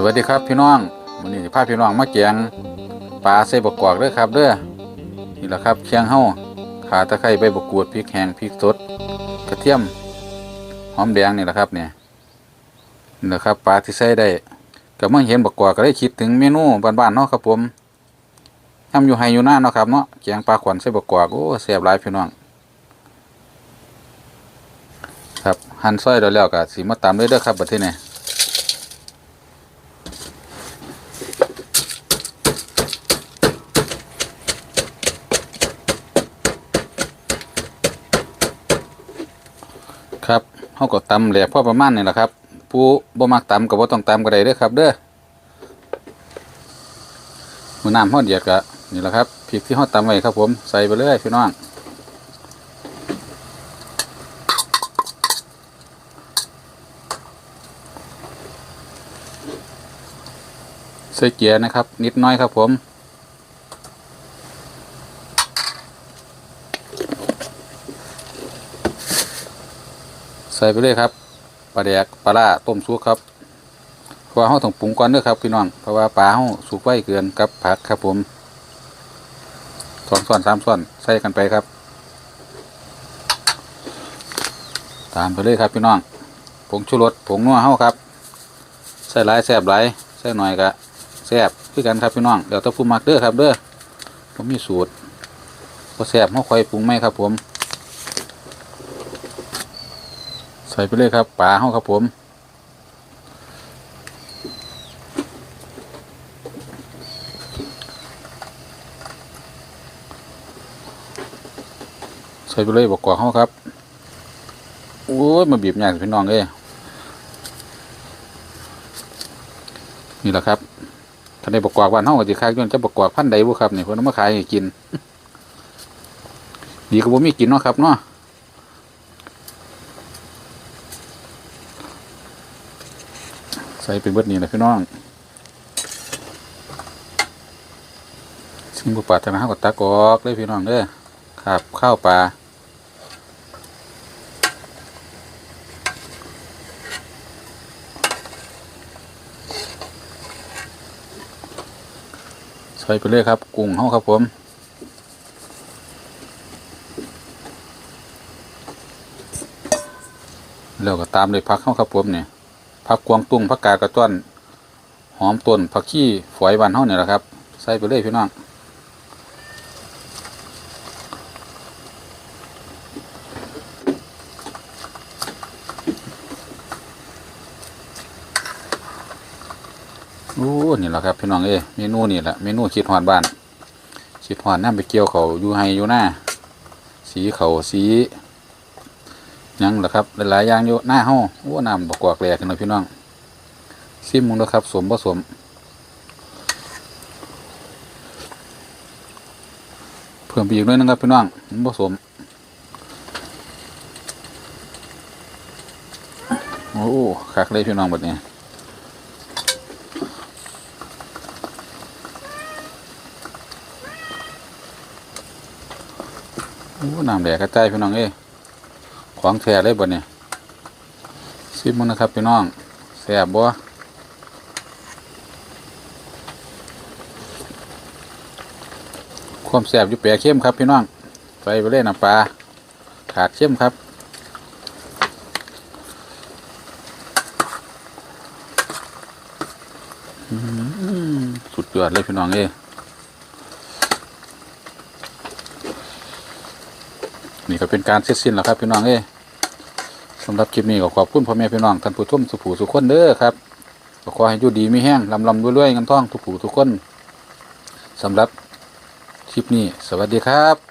สวัสดีครับพี่น้องวันนี้สิพาพี่น้องมาแกงปลาใส่บกกอกเด้อครับเด้อนี่แหละครับเคียงเฮาขาตะไคร้ใบบกกูดพริกแห้งพริกสดกระเทียมหอมแดงนี่แหละครับเนี่ยนี่แหละครับปลาที่ใส่ได้ก็เมื่อเห็นบกกอกก็ได้คิดถึงเมนูบ้านๆเนาะครับผมทำอยู่ไฮอยู่หน้าเนาะครับเนาะแกงปลาขวัญใส่บกกอกโอ้แซ่บหลายพี่น้อง ครับหั่นซอยแล้วแล้วก็สิมาตามเลยเด้อครับบัดที่นี้ ครับเขาก็ตำแหลกพอประมาณนี่แหละครับผู้บ่มักตำก็บ่ต้องตำก็ได้เด้อครับ เด้อมือน้ำเขาเดือดก็นี่แหละครับพริกที่เขาตำไว้ครับ ผมใส่ไปเลยพี่น้องใส่เกียร์นะครับ นิดน้อยครับผม ใส่ไปเลยครับปลาแดกปลาล่าต้มซุกครับเพราะว่าเราต้องปรุงก่อนเด้อครับพี่น้องเพราะว่าปลาเราสุกไว้เกินกับผักครับผมสองส่วนสามส่วนใส่กันไปครับ ตามไปเลยครับพี่น้องผงชูรสผงนัวเฮาครับใส่หลายแซบหลายใส่หน่อยก็แซบคือกันครับพี่น้องเดี๋ยวต้องผู้มักเด้อครับเด้อผมมีสูตรพอแซบเฮาค่อยปรุงไหมครับผม ใส่ไปเลยครับปลาเฮาครับผมใส่ไปเลยบอกกว่าเฮาครับโอ้ยมาบีบยากพี่น้องเอ้ยนี่แหละครับท่านในบอกกวาบ้านเฮาก็สิคายย้อนจะบอกกว่าพันใดบ่ครับนี่เพิ่นเอามาขายให้กิน ดีก็บ่มีกินเนาะครับเนาะ ส่เป็นเบิดนี้นะพี่น้องซึ่งบุปผาธนาก็ตักออกเลยพี่น้องเด้อครับข้าวปลาใส่ไปเลยครับ กุ้งเฮาครับผมแล้วก็ตามเลยพักเข้าครับผมเนี่ย ผักกวางตุ้งผักกาดกระต้อนหอมต้นผักขี้ฝอยบานเฮาเนี่ยแหละครับ ใส่ไปเลยพี่น้องโอ้นี่แหละครับพี่น้องเอ้เมนูนี่แหละเมนูคิดหอดบ้านคิดหอดน้ำไปเกี่ยวเขาอยู่ให้อยู่หน้าสีเขาสี ยังล่ะครับหลายๆอย่างอยู่หน้าเฮาโอ้น้ำบกกวากแหลกกันเลยพี่น้องซิมมึงนะครับ สมผสมเพิ่มไปอีกหน่อยนึงครับพี่น้องมันผสมโอ้คักเลยพี่น้องแบบนี้โอ้น้ำแดกกระจายพี่น้องเอ้ ของแท้เลยบ่เนี่ยซิมมึงนะครับพี่น้องแซ่บบ่ความแสบอยู่แปรเข้มครับพี่น้องใส่ไปเลยน้ำปลาขาดเข้มครับสุดยอดเลยพี่น้องเอ้ นี่ก็เป็นการเสร็จสิ้นแล้วครับพี่น้องเอ้สำหรับคลิปนี้ก็ขอบคุณพ่อแม่พี่น้องท่านผู้ชมสุผูสุขคนเด้อครับก็ขอให้อยู่ดีไม่แห้งลำลำรวยๆเงินท่องทุกผู้ทุกคนสำหรับคลิปนี้ สวัสดีครับ